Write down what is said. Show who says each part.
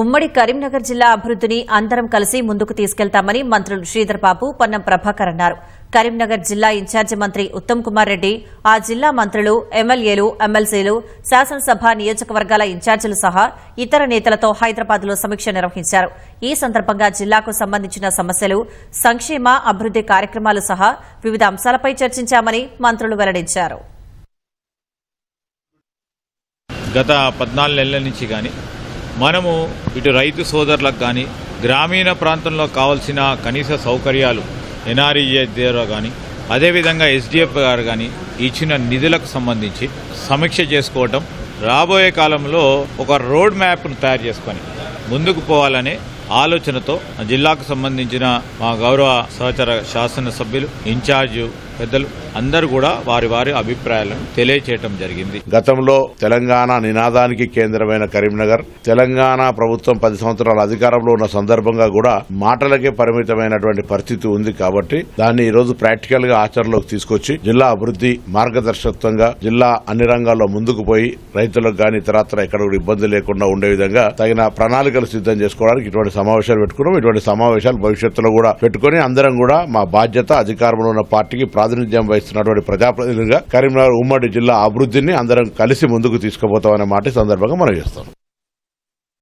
Speaker 1: ఉమ్మడి కరీంనగర్ జిల్లా అభివృద్దిని అందరం కలిసి ముందుకు తీసుకెళ్తామని మంత్రులు శ్రీధర్బాబు పొన్నం ప్రభాకర్ అన్నారు. కరీంనగర్ జిల్లా ఇన్ఛార్జి మంత్రి ఉత్తమ్ కుమార్ రెడ్డి ఆ జిల్లా మంత్రులు ఎమ్మెల్యేలు ఎమ్మెల్సీలు శాసనసభ నియోజకవర్గాల ఇన్ఛార్జీలు సహా ఇతర నేతలతో హైదరాబాద్లో సమీక్ష నిర్వహించారు. ఈ సందర్భంగా జిల్లాకు సంబంధించిన సమస్యలు సంక్షేమ అభివృద్ది కార్యక్రమాలు సహా వివిధ అంశాలపై చర్చించామని మంత్రులు వెల్లడించారు.
Speaker 2: గత పద్నాలుగు నెలల నుంచి కానీ మనము ఇటు రైతు సోదరులకు కానీ గ్రామీణ ప్రాంతంలో కావాల్సిన కనీస సౌకర్యాలు ఎన్ఆర్ఈఏ ద్వారా కానీ అదేవిధంగా ఎస్డిఎఫ్ గారు కానీ ఇచ్చిన నిధులకు సంబంధించి సమీక్ష చేసుకోవటం రాబోయే కాలంలో ఒక రోడ్ మ్యాప్ను తయారు చేసుకొని ముందుకు పోవాలనే ఆలోచనతో జిల్లాకు సంబంధించిన మా గౌరవ సహచర శాసనసభ్యులు ఇన్ఛార్జు పెద్దలు అందరూ కూడా వారి వారి అభిప్రాయాలను తెలియచేయటం జరిగింది.
Speaker 3: గతంలో తెలంగాణ నినాదానికి కేంద్రమైన కరీంనగర్ తెలంగాణ ప్రభుత్వం పది సంవత్సరాల అధికారంలో ఉన్న సందర్భంగా కూడా మాటలకే పరిమితమైనటువంటి పరిస్థితి ఉంది కాబట్టి దాన్ని ఈ రోజు ప్రాక్టికల్గా ఆచరణలోకి తీసుకొచ్చి జిల్లా అభివృద్ధి మార్గదర్శకత్వంగా జిల్లా అన్ని రంగాల్లో ముందుకు పోయి రైతులకు గాని ఇతరత్ర ఎక్కడ కూడా ఇబ్బంది లేకుండా ఉండే విధంగా తగిన ప్రణాళికలు సిద్ధం చేసుకోవడానికి ఇటువంటి సమావేశాలు పెట్టుకున్నాం. ఇటువంటి సమావేశాలు భవిష్యత్తులో కూడా పెట్టుకుని అందరం కూడా మా బాధ్యత అధికారంలో ఉన్న పార్టీకి ప్రాతినిధ్యం వహిస్తున్నటువంటి ప్రజాప్రతినిధులుగా కరీంనగర్ ఉమ్మడి జిల్లా అభివృద్ధిని అందరం కలిసి ముందుకు తీసుకుపోతామనే మాట ఈ సందర్భంగా మనం చేస్తాం.